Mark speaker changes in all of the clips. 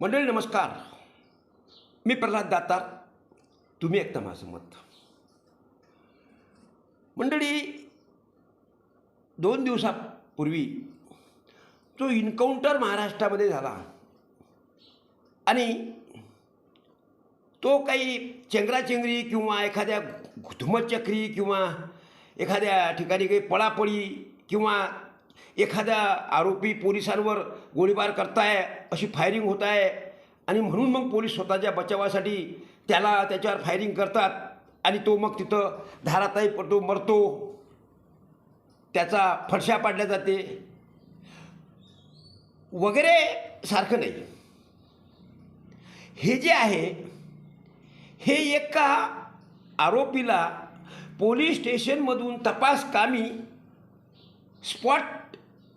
Speaker 1: मंडळी नमस्कार. मी प्रल्हाद दातार. तुम्ही एकदा माझं मत. मंडळी दोन दिवसापूर्वी जो इन्काउंटर महाराष्ट्रामध्ये झाला आणि तो काही चेंगराचेंगरी किंवा एखाद्या धुमचक्री किंवा एखाद्या ठिकाणी काही पळापळी किंवा एखाद्या आरोपी पोलिसांवर गोळीबार करताय अशी फायरिंग होत आहे आणि म्हणून मग पोलीस स्वतःच्या बचावासाठी त्याला त्याच्यावर फायरिंग करतात आणि तो मग तिथं धाराताई पडतो मरतो. त्याचा फडशा पाडल्या जाते. वगैरे सारखं नाही. हे जे आहे हे एका आरोपीला पोलीस स्टेशनमधून तपास कामी स्पॉट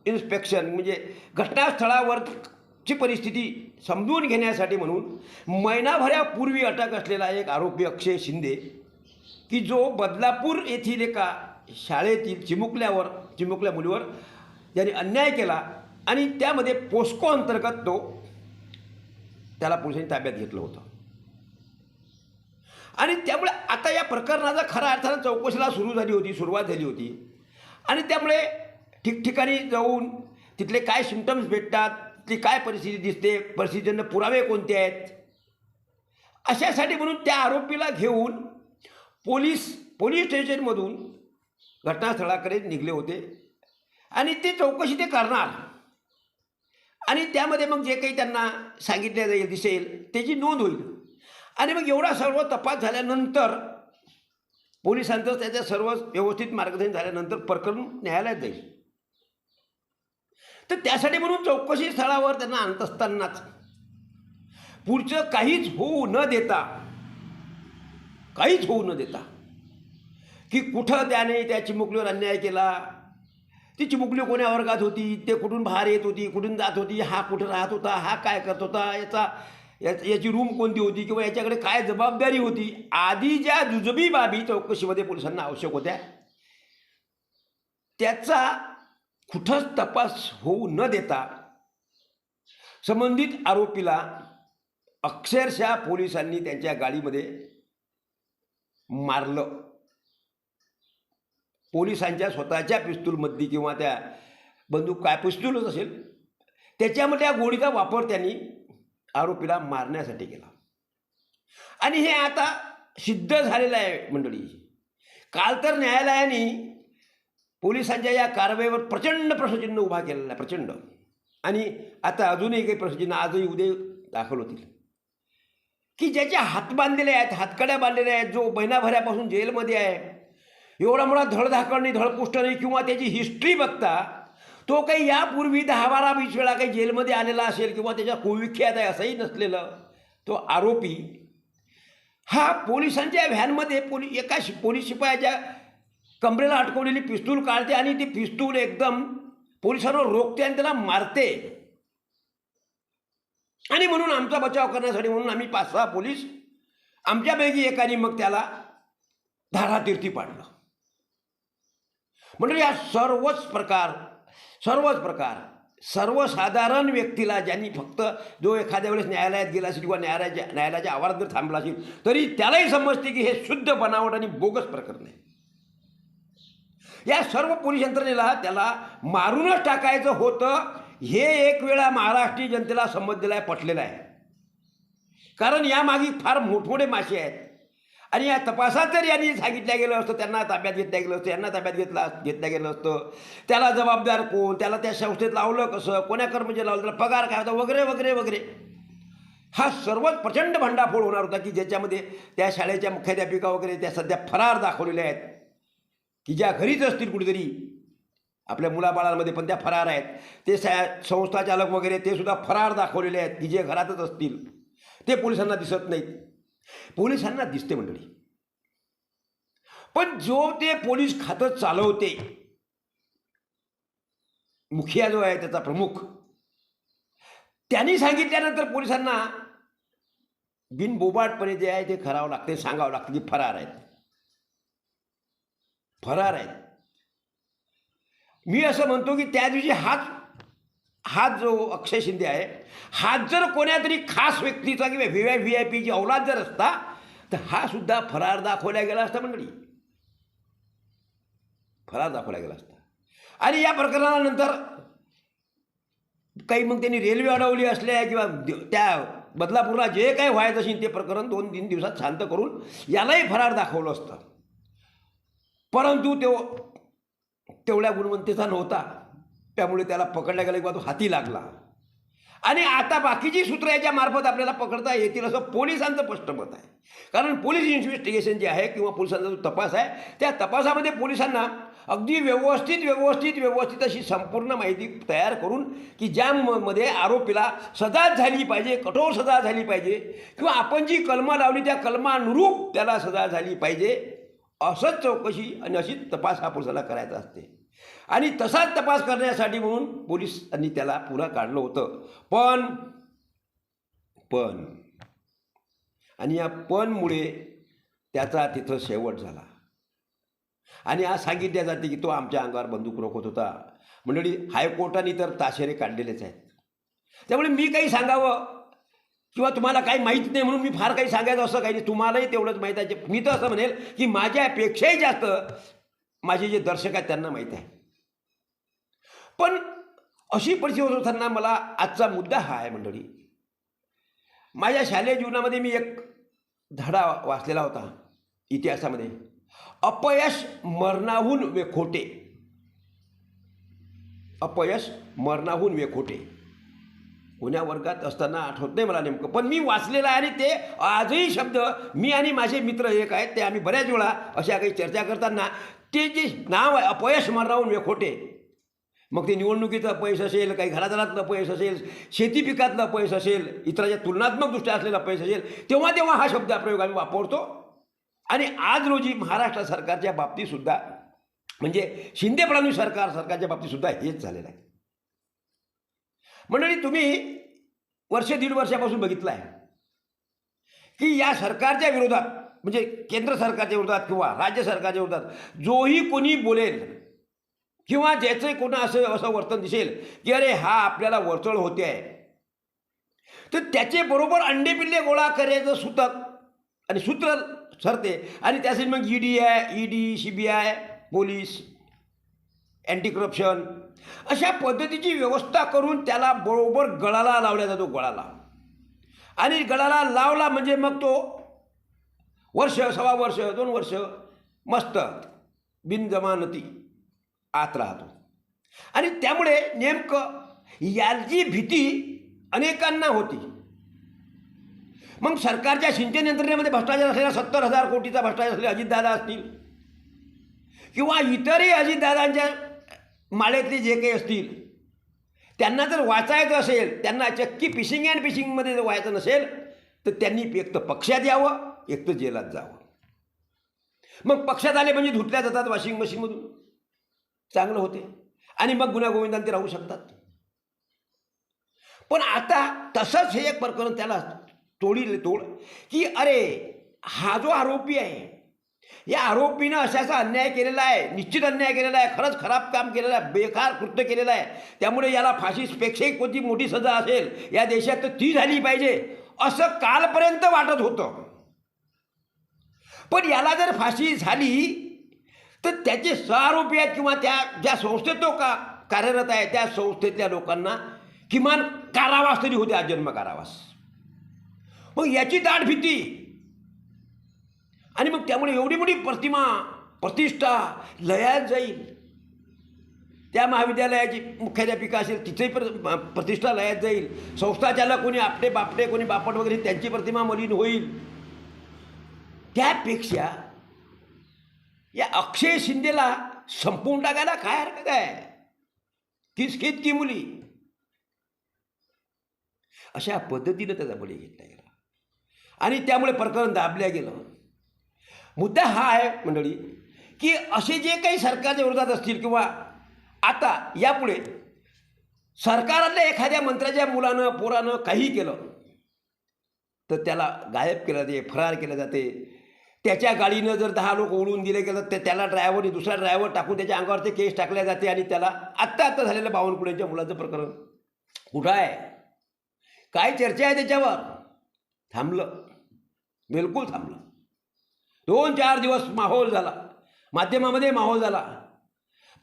Speaker 1: इन्स्पेक्शन म्हणजे घटनास्थळावरची परिस्थिती समजून घेण्यासाठी म्हणून महिनाभरापूर्वी अटक असलेला एक आरोपी अक्षय शिंदे की जो बदलापूर येथील एका शाळेतील चिमुकल्यावर चिमुकल्या मुलीवर ज्याने अन्याय केला आणि त्यामध्ये पोस्को अंतर्गत तो त्याला पोलिसांनी ताब्यात घेतलं होतं. आणि त्यामुळे आता या प्रकरणाचा खऱ्या अर्थानं चौकशीला सुरू झाली होती सुरुवात झाली होती. आणि त्यामुळे ठिकठिकाणी जाऊन तिथले काय सिमटम्स भेटतात तिथली काय परिस्थिती दिसते परिस्थितीनं पुरावे कोणते आहेत? अशासाठी म्हणून त्या आरोपीला घेऊन पोलीस पोलीस स्टेशनमधून घटनास्थळाकडे निघले होते. आणि ते चौकशी ते करणार. आणि त्यामध्ये मग जे काही त्यांना सांगितलं जाईल दिसेल त्याची नोंद होईल. आणि मग एवढा सर्व तपास झाल्यानंतर पोलिसांचं त्याच्या सर्व व्यवस्थित मार्गदर्शन झाल्यानंतर प्रकरण न्यायालयात जाईल. तर त्यासाठी म्हणून चौकशी स्थळावर त्यांना आणत असतानाच. पुढचं काहीच होऊ न देता काहीच होऊ न देता की कुठं त्याने त्या चिमुकलीवर अन्याय केला? ती चिमुकली कोण्या वर्गात होती? ते कुठून बाहेर येत होती? कुठून जात होती? हा कुठं राहत होता? हा काय करत होता? याचा या- याची रूम कोणती होती? किंवा याच्याकडे काय जबाबदारी होती? आधी ज्या जुजबी बाबी चौकशीमध्ये पोलिसांना आवश्यक होत्या त्याचा कुठंच तपास होऊ न देता संबंधित आरोपीला अक्षरशः पोलिसांनी त्यांच्या गाडीमध्ये मारलं. पोलिसांच्या स्वतःच्या पिस्तूलमध्ये किंवा त्या बंदूक काय पिस्तूलच असेल त्याच्यामध्ये त्या गोळीचा वापर त्यांनी आरोपीला मारण्यासाठी केला. आणि हे आता सिद्ध झालेलं आहे मंडळी. काल तर न्यायालयाने पोलिसांच्या या कारवाईवर प्रचंड प्रश्नचिन्ह उभा केलेला आहे प्रचंड. आणि आता अजूनही काही प्रश्नचिन्ह आजही उद्या दाखल होतील. की ज्याच्या हात बांधलेले आहेत हातकड्या बांधलेल्या आहेत जो महिनाभऱ्यापासून जेलमध्ये आहे एवढा मोठा धडधाकड धडपुष्ट नाही किंवा त्याची हिस्ट्री बघता तो काही यापूर्वी दहा बारा वीस वेळा काही जेलमध्ये आलेला असेल किंवा त्याच्या कुविख्यात आहे असंही नसलेलं तो आरोपी हा पोलिसांच्या व्हॅनमध्ये पोली एका शि पोलीस शिपायाच्या कमरेला अटकवलेली पिस्तूल काढते आणि ती पिस्तूल एकदम पोलिसांवर रोखते आणि त्याला मारते. आणि म्हणून आमचा बचाव करण्यासाठी म्हणून आम्ही पाच सहा पोलीस आमच्यापैकी एकाने मग त्याला धारातीर्थी पाडलं. म्हणजे या सर्वच प्रकार सर्वच प्रकार सर्वसाधारण व्यक्तीला ज्यांनी फक्त जो एखाद्या वेळेस न्यायालयात गेला असेल किंवा न्यायालयाच्या न्यायालयाच्या आवारात जर थांबला असेल तरी त्यालाही समजते की हे शुद्ध बनावट आणि बोगस प्रकरण आहे. या सर्व पोलीस यंत्रणेला त्याला मारूनच टाकायचं होतं. हे एक वेळा महाराष्ट्रीय जनतेला समजलेलं आहे पटलेलं आहे. कारण यामागे फार मोठमोठे मासे आहेत. आणि या तपासात जर यांनी सांगितलं गेलं असतं त्यांना ताब्यात घेतल्या गेलं असतं यांना ताब्यात घेतला घेतल्या गेलं असतं. त्याला जबाबदार कोण? त्याला त्या संस्थेत लावलं कसं? कोण्या कर्मचारी लावलं? त्याला पगार काय होता? वगैरे वगैरे वगैरे. हा सर्वच प्रचंड भंडाफोड होणार होता की ज्याच्यामध्ये त्या शाळेच्या मुख्याध्यापिका वगैरे त्या सध्या फरार दाखवलेल्या आहेत. की ज्या घरीच असतील कुठेतरी आपल्या मुलाबाळांमध्ये पण त्या फरार आहेत. ते सा संस्था चालक वगैरे ते सुद्धा फरार दाखवलेले आहेत की जे घरातच असतील. ते पोलिसांना दिसत नाहीत. पोलिसांना दिसते मंडळी. पण जो ते पोलीस खातं चालवते मुखिया जो आहे त्याचा प्रमुख त्यांनी सांगितल्यानंतर पोलिसांना बिनबोबाटपणे जे आहे ते करावं लागते सांगावं लागतं की फरार आहेत. फरार आहेत. मी असं म्हणतो की त्या दिवशी हाच हा जो अक्षय शिंदे आहे हा जर कोण्यातरी खास व्यक्तीचा किंवा व्ही आय व्ही आय पीची औलाद जर असता तर हा सुद्धा फरार दाखवला गेला असता मंडळी. फरार दाखवला गेला असता. आणि या प्रकरणानंतर काही मग त्यांनी रेल्वे अडवली असल्या किंवा त्या बदलापूरला जे काही व्हायचं असेल ते प्रकरण दोन तीन दिवसात शांत करून यालाही फरार दाखवलं असतं. परंतु तो तेवढ्या गुणवंतेचा नव्हता. त्यामुळे त्याला पकडल्या गेला किंवा तो हाती लागला. आणि आता बाकीची सूत्र याच्या मार्फत आपल्याला पकडता येतील असं पोलिसांचं स्पष्ट मत आहे. कारण पोलीस इन्व्हेस्टिगेशन जे आहे किंवा पोलिसांचा जो तपास आहे त्या तपासामध्ये पोलिसांना अगदी व्यवस्थित व्यवस्थित व्यवस्थित अशी संपूर्ण माहिती तयार करून की ज्यामध्ये आरोपीला सजा झाली पाहिजे कठोर सजा झाली पाहिजे किंवा आपण जी कलमं लावली त्या कलमानुरूप त्याला सजा झाली पाहिजे. असंच चौकशी आणि अशीच तपास हा पोलिसाला करायचा असते. आणि तसाच तपास करण्यासाठी म्हणून पोलिसांनी त्याला पुरा काढलं होतं. पण पण आणि या पणमुळे त्याचा तिथं शेवट झाला. आणि आज सांगितल्या जाते की तो आमच्या अंगावर बंदूक रोखत होता. मंडळी हायकोर्टाने तर ताशेरे काढलेलेच आहेत. त्यामुळे मी काही सांगावं? किंवा तुम्हाला काही माहीत नाही म्हणून मी फार काही सांगायचं असं काही नाही. तुम्हालाही तेवढंच माहीत आहे. मी तर असं म्हणेल की माझ्यापेक्षाही जास्त माझे जे दर्शक आहेत त्यांना माहीत आहे. पण अशी परिस्थिती होत असताना मला आजचा मुद्दा हा आहे मंडळी. माझ्या शालेय जीवनामध्ये मी एक धडा वाचलेला होता इतिहासामध्ये. अपयश मरणाहून वे खोटे अपयश मरणाहून वे खोटे कोण्या वर्गात असताना आठवत नाही मला नेमकं. पण मी वाचलेलं आहे आणि ते आजही शब्द मी आणि माझे मित्र एक आहेत ते आम्ही बऱ्याच वेळा अशा काही चर्चा करताना ते जे नाव आहे अपयश मरणाहून वेखोटे. मग ते निवडणुकीचं अपयश असेल काही घरादारातलं अपयश असेल शेती पिकातलं अपयश असेल इतराच्या तुलनात्मकदृष्ट्या असलेलं अपयश असेल तेव्हा तेव्हा हा शब्द प्रयोग आम्ही वापरतो. आणि आज रोजी महाराष्ट्र सरकारच्या बाबतीतसुद्धा म्हणजे शिंदे फडणवीस सरकार सरकारच्या बाबतीतसुद्धा हेच झालेलं आहे. मंडळी तुम्ही वर्ष दीड वर्षापासून बघितलं आहे की या सरकारच्या विरोधात म्हणजे केंद्र सरकारच्या विरोधात किंवा राज्य सरकारच्या विरोधात जोही कोणी बोलेल किंवा ज्याचं कोणा असं असं वर्तन दिसेल की अरे हा आपल्याला वरचळ होते. आहे तर त्याचे बरोबर अंडे पिल्ले गोळा करायचं सूतक आणि सूत्र ठरते. आणि त्यासाठी मग ई डी आहे E D C B I police anti corruption अशा पद्धतीची व्यवस्था करून त्याला बरोबर गळाला लावला जातो गळाला. आणि गळाला लावला म्हणजे मग तो वर्ष सव्वा वर्ष दोन वर्ष मस्त बिनजमानती आत राहतो. आणि त्यामुळे नेमकं याची भीती अनेकांना होती. मग सरकारच्या सिंचन यंत्रणेमध्ये भ्रष्टाचार असलेला सत्तर हजार कोटीचा भ्रष्टाचार असलेले अजितदादा असतील किंवा इतरही अजितदादांच्या माळ्यातले जे काही असतील त्यांना जर वाचायचं असेल त्यांना चक्की फिशिंग अँड फिशिंगमध्ये जर व्हायचं नसेल तर त्यांनी एक तर पक्षात यावं एक तर जेलात जावं. मग पक्षात आले म्हणजे धुतल्या जातात वॉशिंग मशीनमधून चांगलं होते. आणि मग गुन्हागोविंदांत ते राहू शकतात. पण आता तसंच हे एक प्रकरण त्याला तोडील तोड की अरे हा जो आरोपी आहे या आरोपीनं असा असा अन्याय केलेला आहे निश्चित अन्याय केलेला आहे खरंच खराब काम केलेलं आहे बेकार कृत्य केलेलं आहे. त्यामुळे याला फाशीपेक्षाही कोणती मोठी सजा असेल या देशात तर ती झाली पाहिजे असं कालपर्यंत वाटत होतं. पण याला जर फाशी झाली तर त्याचे सहआरोपी आहेत किंवा त्या ज्या संस्थेत तो का कार्यरत आहे त्या संस्थेतल्या लोकांना किमान कारावास तरी होते आजन्म कारावास मग याची दाट भीती आणि मग त्यामुळे एवढी मोठी प्रतिमा प्रतिष्ठा लयात जाईल. त्या महाविद्यालयाची मुख्याध्यापिका असेल तिचेही प्र प्रतिष्ठा लयात जाईल. संस्थाच्याला कोणी आपटे बापटे कोणी बापट वगैरे त्यांची प्रतिमा मलिन होईल. त्यापेक्षा या अक्षय शिंदेला संपवून टाकायला काय हरकत आहे? किसकित की मुली. अशा पद्धतीनं त्याचा बळी घेतला गेला. आणि त्यामुळे प्रकरण दाबल्या गेलं. मुद्दा हा आहे मंडळी की असे जे काही सरकारच्या विरोधात असतील किंवा आता यापुढे सरकारातल्या एखाद्या मंत्र्याच्या मुलानं पोरानं काही केलं तर त्याला गायब केलं जाते फरार केलं जाते. त्याच्या गाडीनं जर दहा लोक ओढून दिले गेलं तर त्याला ड्रायव्हरने दुसरा ड्रायव्हर टाकून त्याच्या अंगावरचे केस टाकल्या जाते आणि त्याला आत्ता आत्ता झालेलं बावनकुळेच्या मुलाचं प्रकरण. कुठं आहे? काय चर्चा आहे त्याच्यावर? थांबलं. बिलकुल थांबलं. दोन चार दिवस माहोल झाला. माध्यमामध्ये माहोल झाला.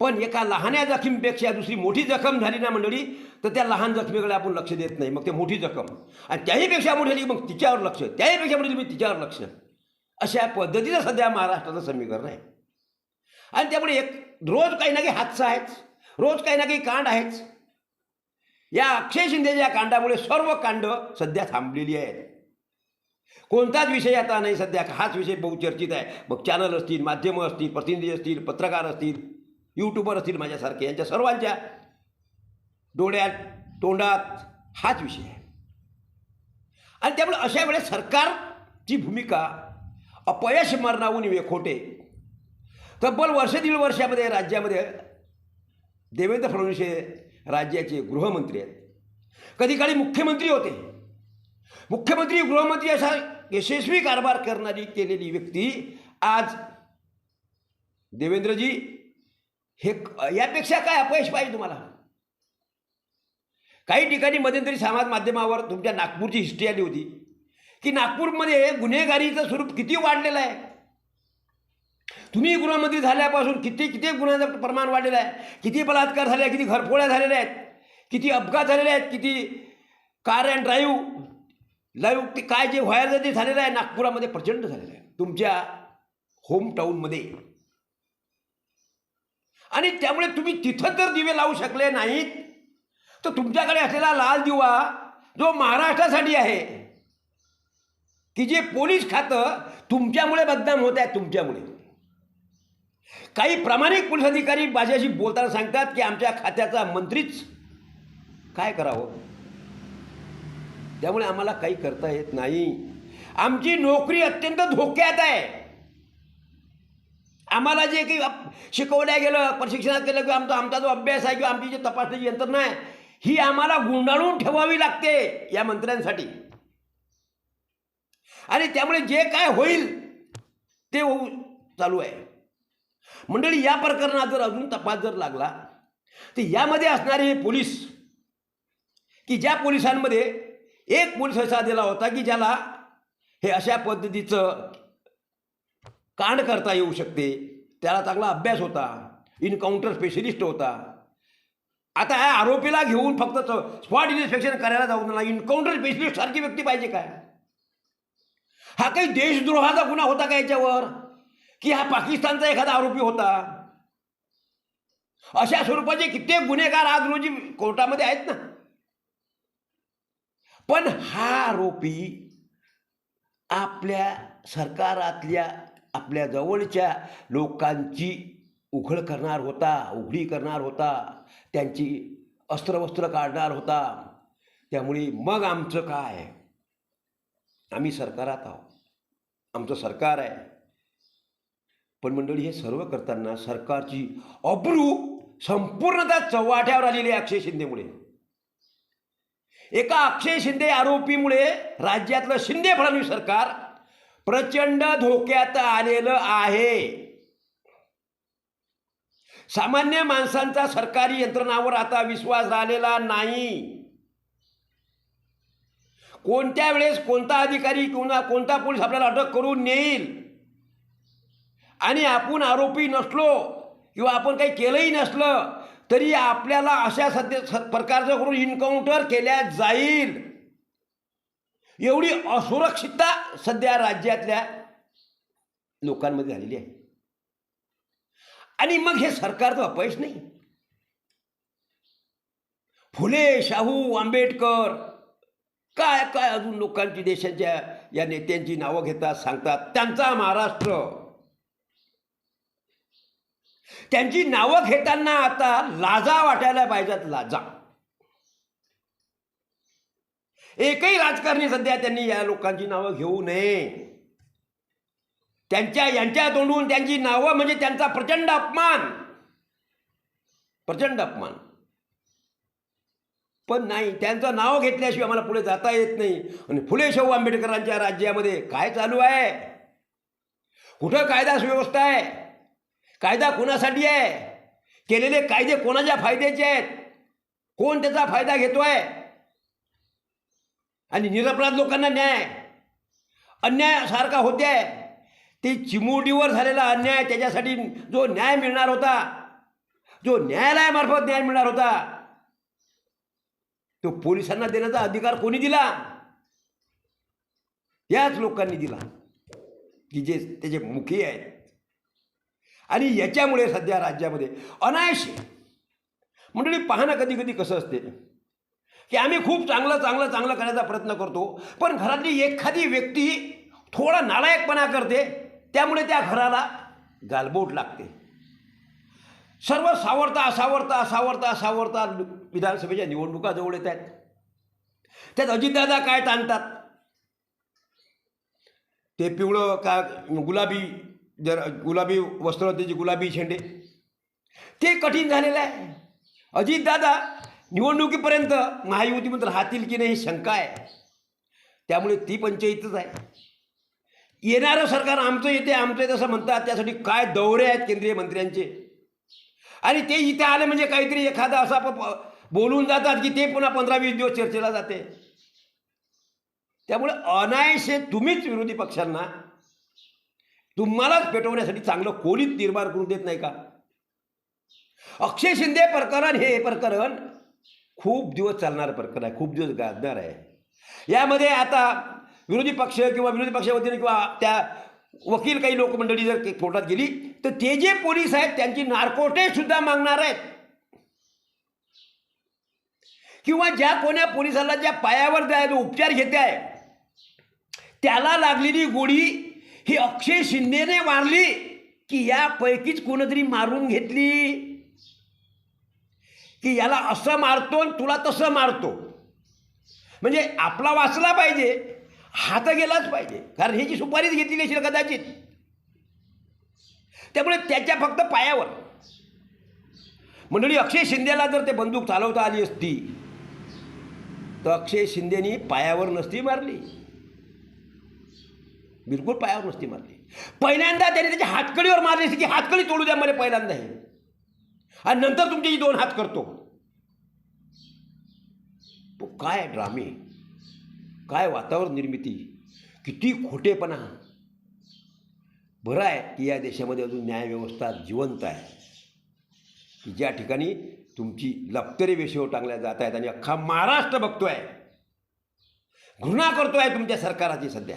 Speaker 1: पण एका लहान्या जखमीपेक्षा दुसरी मोठी जखम झाली ना मंडळी तर त्या लहान जखमीकडे आपण लक्ष देत नाही. मग ते मोठी जखम. आणि त्याहीपेक्षा मोठी झाली मग तिच्यावर लक्ष. त्याहीपेक्षा मोठी मग तिच्यावर लक्ष. अशा पद्धतीचं सध्या महाराष्ट्राचं समीकरण आहे. आणि त्यामुळे एक रोज काही ना काही हादसा आहेच. रोज काही ना काही कांड आहेच. या अक्षय शिंदेच्या कांडामुळे सर्व कांड सध्या थांबलेली आहेत. कोणताच विषय आता नाही सध्या. हाच विषय बहुचर्चित आहे. मग चॅनल असतील माध्यमं असतील प्रतिनिधी असतील पत्रकार असतील यूट्यूबर असतील माझ्यासारखे यांच्या सर्वांच्या डोळ्यात तोंडात हाच विषय आहे. आणि त्यामुळे अशा वेळेस सरकारची भूमिका अपयश मरणाहून वेखोटे तब्बल वर्ष दीड वर्षामध्ये राज्यामध्ये देवेंद्र फडणवीस हे राज्याचे गृहमंत्री आहेत. कधी काळी मुख्यमंत्री होते. मुख्यमंत्री गृहमंत्री असा यशस्वी कारभार करणारी केलेली व्यक्ती आज देवेंद्रजी हे यापेक्षा काय अपयश पाहिजे तुम्हाला? काही ठिकाणी मध्यंतरी समाज माध्यमावर तुमच्या नागपूरची हिस्ट्री आली होती की नागपूरमध्ये गुन्हेगारीचं स्वरूप किती वाढलेलं आहे. तुम्ही गृहमंत्री झाल्यापासून किती किती गुन्ह्याचं प्रमाण वाढलेलं आहे? किती बलात्कार झाले किती घरफोड्या झालेल्या आहेत? किती अपघात झालेले आहेत? किती कार अँड ड्राईव्ह लाईव्ह ते काय जे व्हायला ते झालेलं आहे नागपुरामध्ये प्रचंड झालेलं आहे. तुमच्या होम टाऊनमध्ये आणि त्यामुळे तुम्ही तिथं जर दिवे लावू शकले नाहीत. तर तुमच्याकडे असलेला लाल दिवा जो महाराष्ट्रासाठी आहे की जे पोलीस खातं तुमच्यामुळे बदनाम होत आहे तुमच्यामुळे. काही प्रामाणिक पोलीस अधिकारी माझ्याशी बोलताना सांगतात की आमच्या खात्याचा मंत्रीच काय करावं? त्यामुळे आम्हाला काही करता येत नाही. आमची नोकरी अत्यंत धोक्यात आहे. आम्हाला जे काही शिकवल्या गेलं प्रशिक्षणात केलं किंवा आमचा आमचा जो अभ्यास आहे किंवा आमची जी तपासण्याची यंत्रणा आहे ही आम्हाला गुंडाळून ठेवावी लागते या मंत्र्यांसाठी. आणि त्यामुळे जे काय होईल ते होऊ चालू आहे. मंडळी या प्रकरणात जर अजून तपास जर लागला तर यामध्ये असणारे हे पोलीस की ज्या पोलिसांमध्ये एक पोलीस असा दिला होता की ज्याला हे अशा पद्धतीचं कांड करता येऊ शकते. त्याला चांगला अभ्यास होता. इन्काउंटर स्पेशलिस्ट होता. आता या आरोपीला घेऊन फक्त स्पॉट इन्स्पेक्शन करायला जाऊ नका इन्काउंटर स्पेशलिस्ट सारखी व्यक्ती पाहिजे काय? हा काही देशद्रोहाचा गुन्हा होता का याच्यावर? की हा पाकिस्तानचा एखादा आरोपी होता? अशा स्वरूपाचे कित्येक गुन्हेगार आज रोजी कोर्टामध्ये आहेत ना. पण हा आरोपी आपल्या सरकारातल्या आपल्या जवळच्या लोकांची उघड करणार होता उघडी करणार होता त्यांची अस्त्रवस्त्र काढणार होता. त्यामुळे मग आमचं काय? आम्ही सरकारात आहोत. आमचं सरकार आहे. पण मंडळी हे सर्व करताना सरकारची अब्रू संपूर्णतः चव्हाट्यावर आलेली आहे अक्षय शिंदेमुळे. एका अक्षय शिंदे आरोपीमुळे राज्यातलं शिंदे फडणवीस सरकार प्रचंड धोक्यात आलेलं आहे. सामान्य माणसांचा सरकारी यंत्रणावर आता विश्वास राहिलेला नाही. कोणत्या वेळेस कोणता अधिकारी किंवा कोणता पोलीस आपल्याला अटक करून नेईल? आणि आपण आरोपी नसलो किंवा आपण काही केलंही नसलं तरी आपल्याला अशा सध्या स- प्रकारचं करून इन्काउंटर केल्या जाईल. एवढी असुरक्षितता सध्या राज्यातल्या लोकांमध्ये झालेली आहे. आणि मग हे सरकारचं अपयश नाही. फुले शाहू आंबेडकर काय काय अजून लोकांची देशाच्या या नेत्यांची नावं घेतात सांगतात त्यांचा महाराष्ट्र त्यांची नावं घेताना आता लाजा वाटायला पाहिजेत लाजा. एकही राजकारणी सध्या त्यांनी या लोकांची नावं घेऊ नये. त्यांच्या यांच्या तोंडून त्यांची नावं म्हणजे त्यांचा प्रचंड अपमान. प्रचंड अपमान. पण नाही त्यांचं नाव घेतल्याशिवाय आम्हाला पुढे जाता येत नाही. आणि फुले शाहू आंबेडकरांच्या राज्यामध्ये काय चालू आहे? कुठं कायदा सुव्यवस्था आहे? कायदा कोणासाठी आहे? केलेले कायदे कोणाच्या फायद्याचे आहेत? कोण त्याचा फायदा घेतोय? आणि निरपराध लोकांना न्याय. अन्याय सारखा होते ते चिमुरडीवर झालेला अन्याय त्याच्यासाठी जो न्याय मिळणार होता जो न्यायालयामार्फत न्याय मिळणार होता तो पोलिसांना देण्याचा अधिकार कोणी दिला? याच लोकांनी दिला. की जे त्याचे मुखी आहेत. आणि याच्यामुळे सध्या राज्यामध्ये अनायशी. मंडळी पाहणं कधी कधी कसं असते? की आम्ही खूप चांगलं चांगलं चांगलं करण्याचा प्रयत्न करतो पण घरातली एखादी व्यक्ती थोडा नालायकपणा करते त्यामुळे त्या घराला गालबोट लागते. सर्व सावरता सावरता सावरता सावरता विधानसभेच्या निवडणुका जवळ येत आहेत. त्यात अजितदादा काय ताणतात? ते पिवळं का गुलाबी जर गुलाबी वस्त्र त्याचे गुलाबी शेंडे. ते कठीण झालेलं आहे. अजितदादा निवडणुकीपर्यंत महायुतीमध्ये राहतील की नाही शंका आहे. त्यामुळे ती पंचायतच आहे. येणारं सरकार आमचं येते आमचं येते असं म्हणतात. त्यासाठी काय दौरे आहेत केंद्रीय मंत्र्यांचे? आणि ते इथे आले म्हणजे काहीतरी एखादा असा बोलून जातात की ते पुन्हा पंधरा वीस दिवस चर्चेला जाते. त्यामुळे अनायसे तुम्हीच विरोधी पक्षांना तुम्हालाच पेटवण्यासाठी चांगलं कोणीच निर्माण करून देत नाही का? अक्षय शिंदे प्रकरण हे प्रकरण खूप दिवस चालणारं प्रकरण आहे खूप दिवस गाजणार आहे. यामध्ये आता विरोधी पक्ष किंवा विरोधी पक्षावतीने किंवा त्या वकील काही लोकमंडळी जर कोर्टात गेली तर ते जे पोलीस आहेत त्यांची नार्कोटे सुद्धा मागणार आहेत. किंवा ज्या कोण्या पोलिसाला ज्या पायावर त्या जो उपचार घेते आहे त्याला लागलेली गोळी ही अक्षय शिंदेने मारली की यापैकीच कोणतरी मारून घेतली. की याला असं मारतो आणि तुला तसं मारतो. म्हणजे आपला वाचला पाहिजे हात गेलाच पाहिजे. कारण ह्याची सुपारीच घेतलेली असेल कदाचित त्यामुळे त्याच्या फक्त पायावर. मंडळी अक्षय शिंदेला जर ते बंदूक चालवता आली असती तर अक्षय शिंदेनी पायावर नसती मारली. बिलकुल पायावर नसती मारली. पहिल्यांदा त्याने त्याच्या हातकडीवर मारली असती की हातकडी तोडू द्या मला पहिल्यांदा हे. आणि नंतर तुमचे दोन हात करतो. तो काय ड्रामे? काय वातावरण निर्मिती? किती खोटेपणा. बरं आहे की या देशामध्ये अजून न्यायव्यवस्था जिवंत आहे. की ज्या ठिकाणी तुमची लपतरी वेशीवर टांगल्या जात आहेत आणि अख्खा महाराष्ट्र बघतोय. घृणा करतोय तुमच्या सरकाराची सध्या.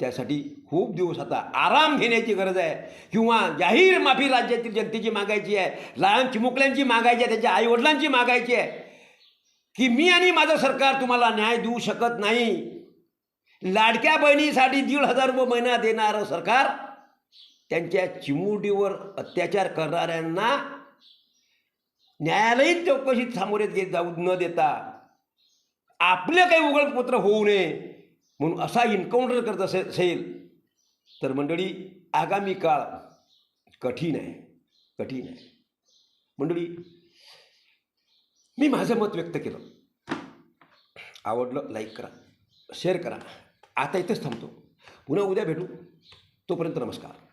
Speaker 1: त्यासाठी खूप दिवस आता आराम घेण्याची गरज आहे. किंवा जाहीर माफी राज्यातील जनतेची मागायची आहे. लहान चिमुकल्यांची मागायची आहे. त्यांच्या आईवडिलांची मागायची आहे. की मी आणि माझं सरकार तुम्हाला न्याय देऊ शकत नाही. लाडक्या बहिणीसाठी दीड हजार रुपये महिना देणारं सरकार त्यांच्या चिमुरडीवर अत्याचार करणाऱ्यांना न्यायालयीन चौकशीत सामोरे घेत जाऊ न देता आपलं काही उघडपत्र होऊ नये. म्हणून असा इन्काउंटर करत असे असेल तर मंडळी आगामी काळ कठीण आहे कठीण आहे. मंडळी मी माझं मत व्यक्त केलं. आवडलं लाईक करा शेअर करा. आता इथेच थांबतो. पुन्हा उद्या भेटू. तोपर्यंत नमस्कार.